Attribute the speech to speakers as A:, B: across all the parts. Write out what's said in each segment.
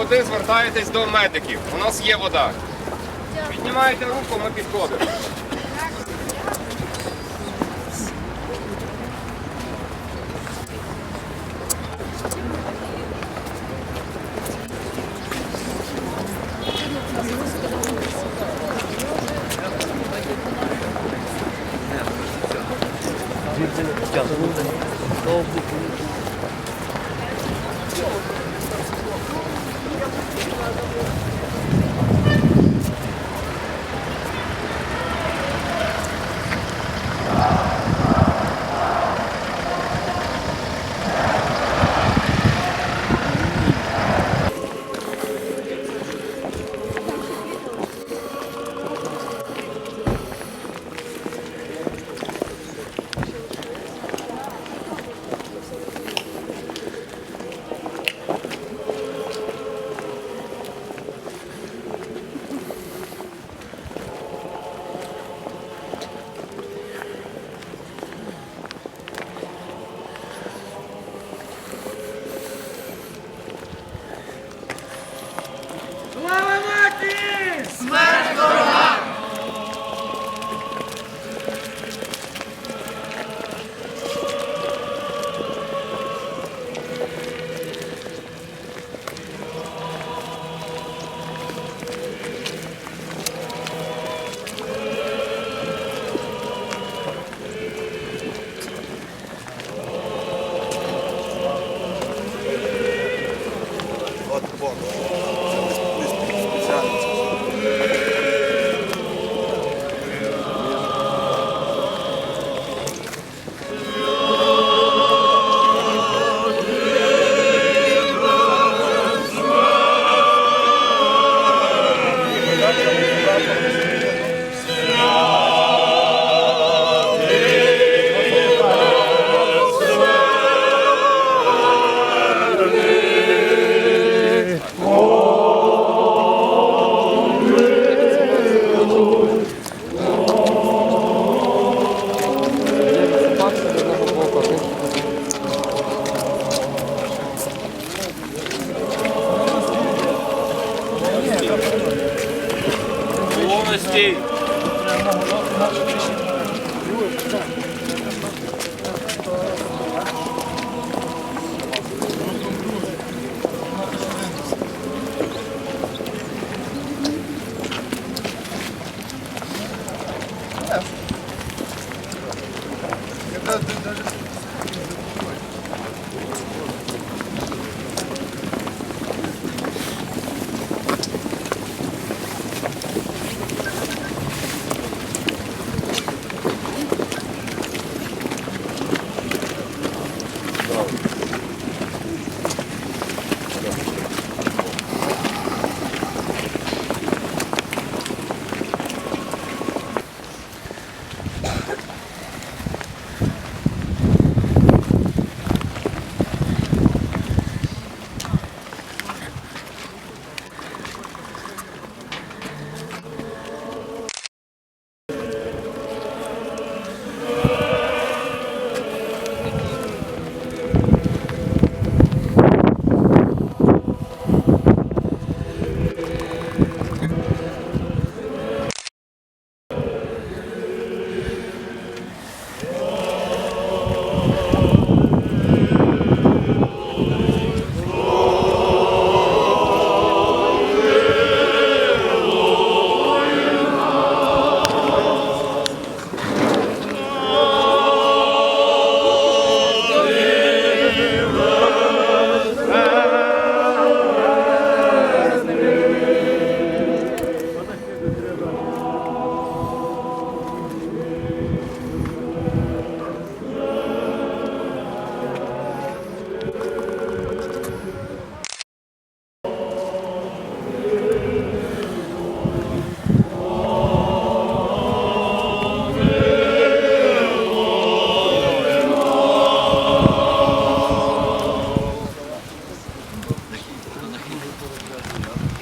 A: води, звертаєтесь до медиків. У нас є вода. Піднімаєте руку, ми підходимо.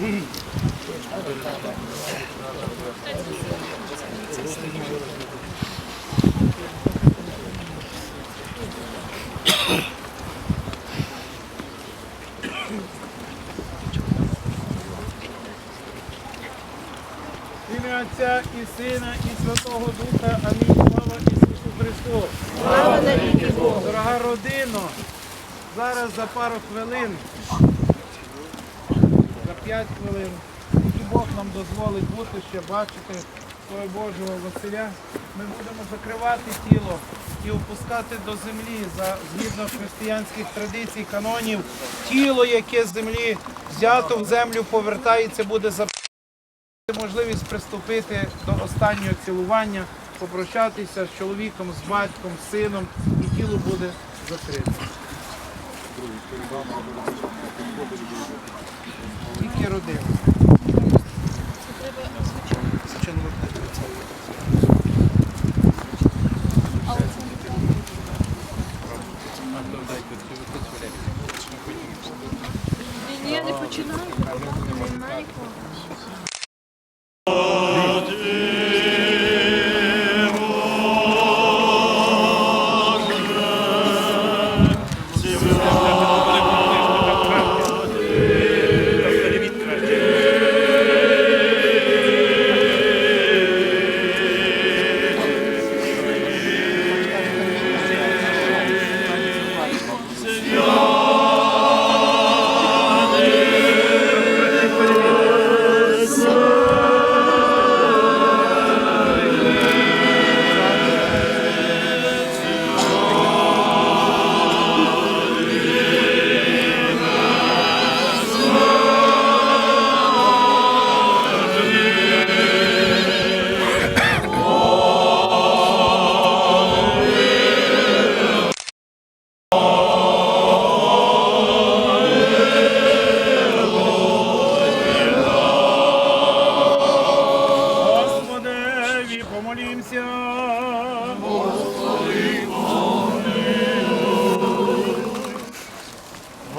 A: Ім'я Отця і Сина, і Святого Духа. Амінь. Слава Ісусу Христу. Слава навіки Богу! Дорога родина! Зараз за пару хвилин за п'ять хвилин, і Бог нам дозволить бути ще бачити свого Божого Василя. Ми будемо закривати тіло і опускати до землі за згідно християнських традицій, канонів. Тіло, яке з землі взято в землю, повертається, буде за можливість приступити до останнього цілування, попрощатися з чоловіком, з батьком, з сином, і тіло буде закрите. Тільки родина.
B: Ні, я не починаю. Немає нікого.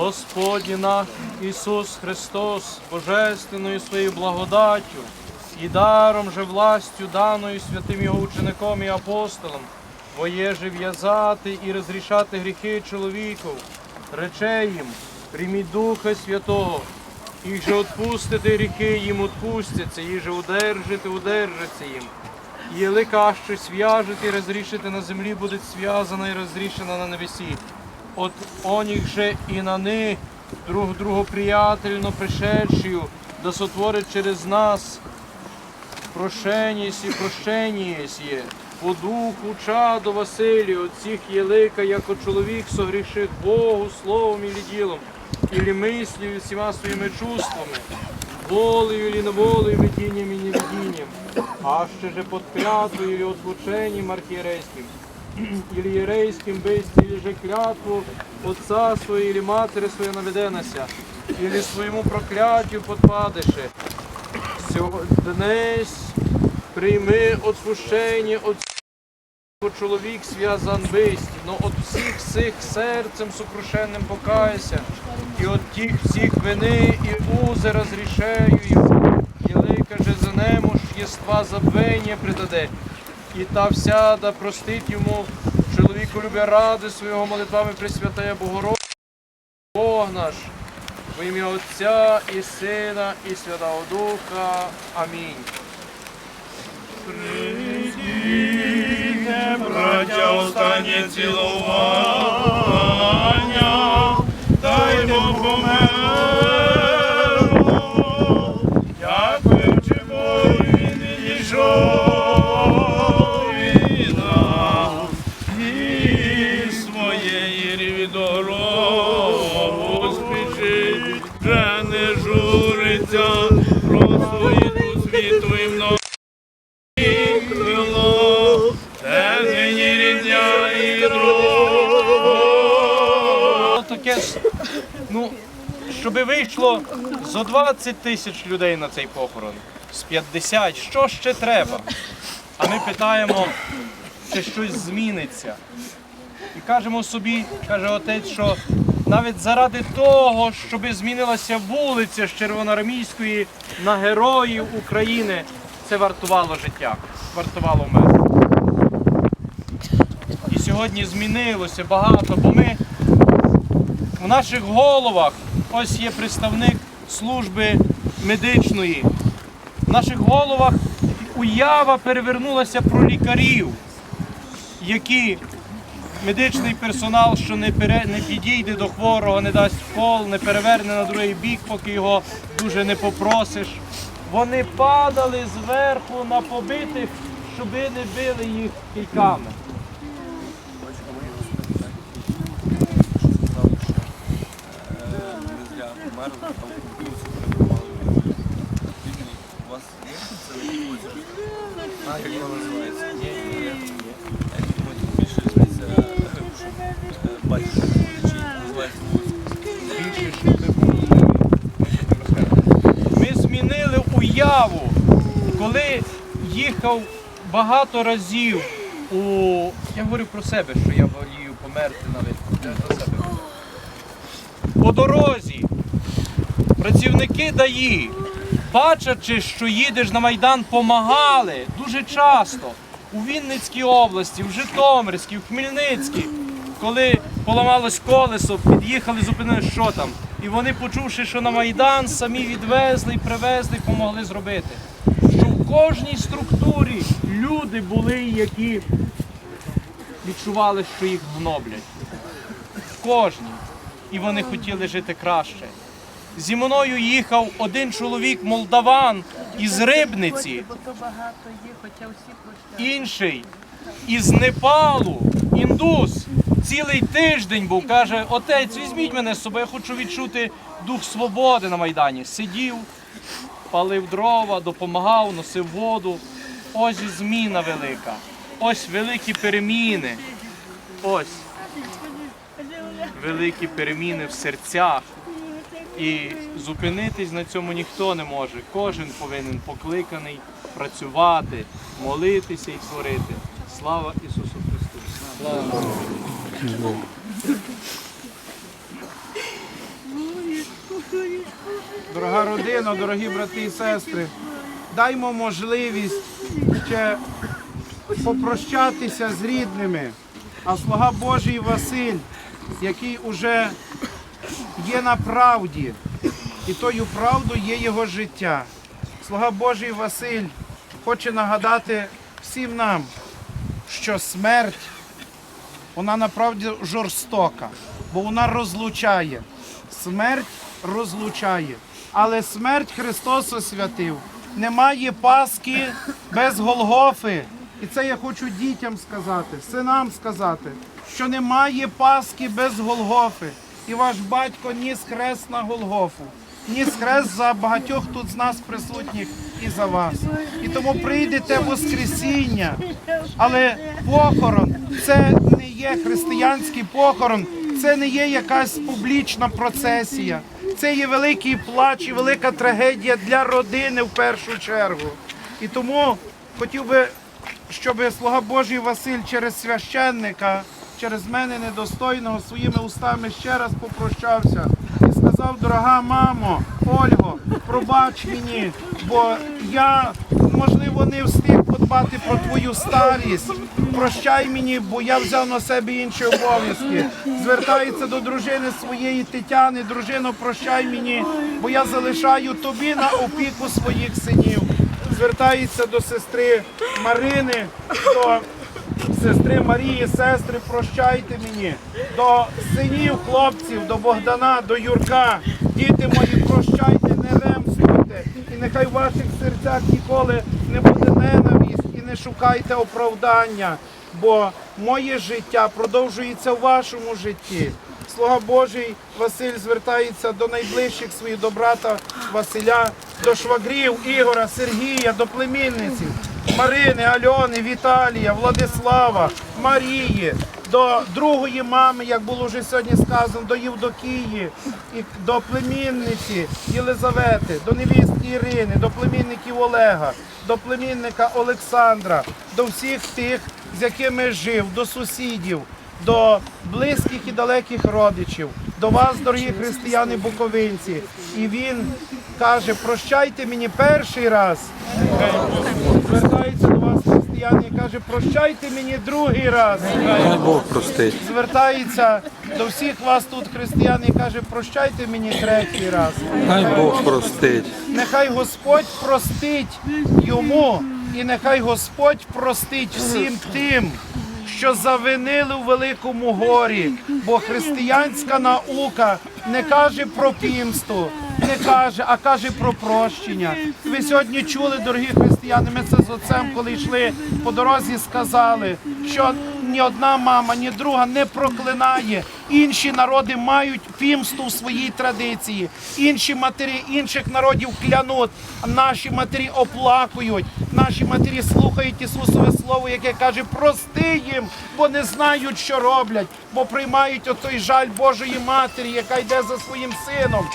B: Господі наш Ісус Христос, Божественною своєю благодаттю і даром же властю, даною святим Його учеником і апостолом, Твоє же в'язати і розрішати гріхи чоловіків, рече їм, прийміть Духа Святого, їх же отпустити гріхи їм отпустяться, їх же удержите, удержаться їм. Єли каще свяжете і розрішити на землі буде связана і розрішена на небесі. От оних же і на них друг другу приятельно пришедшую, да сотворить через нас. Прошення і прощення є. По духу чаду Василі, от всіх єлика, як чоловік согрішив Богу словом і ділом, ілі мислю, і всіма своїми чувствами, волею или неволею, видінням і невидінням, а ще же под клятвою или отлученням архиерейским, или єрейським бисті, же клятву отца своєї, или матері своєї наведенося, или своєму прокляттю подпадеше. Днес прийми отпущення от Бо чоловік зв'язан бисті, но от всіх сих серцем сокрушенним покайся, і от тих всіх вини і узи розрішаю його, і лика же за немощ єства забвення придаде, і та вся да простить йому, чоловіку любя ради свого молитвами Пресвятая Богородиця, Бог наш, во ім'я Отця і Сина, і Святого Духа. Амінь.
C: Прийдіть, браття, останнє цілування,
A: щоб вийшло зо 20 тисяч людей на цей похорон, з 50, що ще треба? А ми питаємо, чи щось зміниться. І кажемо собі, каже отець, що навіть заради того, щоб змінилася вулиця з Червоноармійської на героїв України, це вартувало життя, вартувало мене. І сьогодні змінилося багато, бо ми
B: в наших головах, ось є представник служби медичної. В наших головах уява перевернулася про лікарів, які медичний персонал, що не, пере, не підійде до хворого, не дасть кол, не переверне на другий бік, поки його дуже не попросиш. Вони падали зверху на побитих, щоби не били їх кийками.
D: У вас є це озеро? А, як воно називається?
B: Ми змінили уяву, коли їхав багато разів у. Я говорю про себе, що я волію померти навіть. По дорозі працівники ДАІ, бачачи, що їдеш на Майдан, помагали дуже часто у Вінницькій області, в Житомирській, в Хмельницькій, коли поламалось колесо, під'їхали, зупинили, що там. І вони, почувши, що на Майдан, самі відвезли привезли, помогли зробити. Що в кожній структурі люди були, які відчували, що їх гноблять. В кожній. І вони хотіли жити краще. Зі мною їхав один чоловік молдаван із Рибниці, інший із Непалу, індус. Цілий тиждень був, каже, отець, візьміть мене з собою, я хочу відчути дух свободи на Майдані. Сидів, палив дрова, допомагав, носив воду. Ось зміна велика. Ось великі переміни. Ось великі переміни в серцях. І зупинитись на цьому ніхто не може. Кожен повинен покликаний працювати, молитися і творити. Слава Ісусу Христу!
A: Дорога родина, дорогі брати і сестри, даймо можливість ще попрощатися з рідними. А слуга Божий Василь, який уже є на правді, і тою правдою є його життя. Слуга Божий Василь хоче нагадати всім нам, що смерть вона направді жорстока, бо вона розлучає. Смерть розлучає. Але смерть Христос освятив. Немає Пасхи без Голгофи. І це я хочу дітям сказати, синам сказати, що немає Пасхи без Голгофи. І ваш батько ніс хрест на Голгофу. Ніс хрест за багатьох тут з нас присутніх і за вас. І тому прийдете Воскресіння. Але похорон це не є християнський похорон, це не є якась публічна процесія. Це є великий плач і велика трагедія для родини в першу чергу. І тому хотів би, щоб слуга Божий Василь через священника, через мене недостойного своїми устами ще раз попрощався і сказав, дорога мамо, Ольго, пробач мені, бо я, можливо, не встиг подбати про твою старість. Прощай мені, бо я взяв на себе інші обов'язки. Звертається до дружини своєї Тетяни, дружино, прощай мені, бо я залишаю тобі на опіку своїх синів. Звертається до сестри Марини, до сестри Марії, сестри, прощайте мені, до синів, хлопців, до Богдана, до Юрка. Діти мої, прощайте, не ремствуйте. І нехай в ваших серцях ніколи не буде ненависть і не шукайте оправдання, бо моє життя продовжується в вашому житті. Слуга Божий Василь звертається до найближчих своїх, до брата Василя, до швагрів Ігора, Сергія, до племінниці Марини, Альони, Віталія, Владислава, Марії, до другої мами, як було вже сьогодні сказано, до Євдокії, і до племінниці Єлизавети, до невістки Ірини, до племінників Олега, до племінника Олександра, до всіх тих, з якими жив, до сусідів, до близьких і далеких родичів, до вас, дорогі християни буковинці. І він каже: прощайте мені перший раз. Звертається до вас, християни. і каже, прощайте мені другий раз.
E: Бог простить.
A: Звертається до всіх вас тут, християни, і каже, прощайте мені третій раз.
E: Хай Бог простить.
A: Нехай Господь простить йому, і нехай Господь простить всім тим, що завинили у великому горі. Бо християнська наука не каже про пімсту, не каже, а каже про прощення. Ви сьогодні чули, дорогі християни, ми це з отцем, коли йшли по дорозі, сказали, що ні одна мама, ні друга не проклинає. Інші народи мають пімсту в своїй традиції. Інші матері інших народів клянуть, наші матері оплакують. Наші матері слухають Ісусове Слово, яке каже, прости їм, бо не знають, що роблять, бо приймають отой жаль Божої Матері, яка йде за своїм сином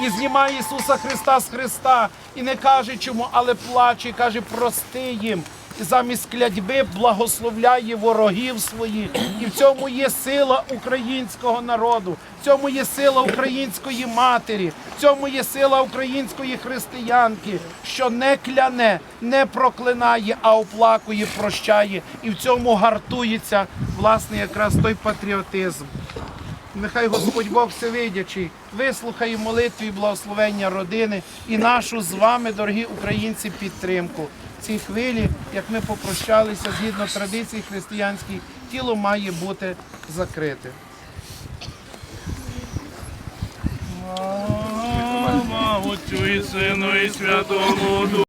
A: і знімає Ісуса Христа з Христа, і не каже чому, але плаче, і каже, прости їм. І замість клятьби благословляє ворогів своїх. І в цьому є сила українського народу, в цьому є сила української матері, в цьому є сила української християнки, що не кляне, не проклинає, а оплакує, прощає. І в цьому гартується власне якраз той патріотизм. Нехай Господь Бог Всевидячий вислухає молитві і благословення родини і нашу з вами, дорогі українці, підтримку. Цій хвилі, як ми попрощалися згідно традицій християнських, тіло має бути закрите.
F: Слава Отцю і Сину і Святому Духу.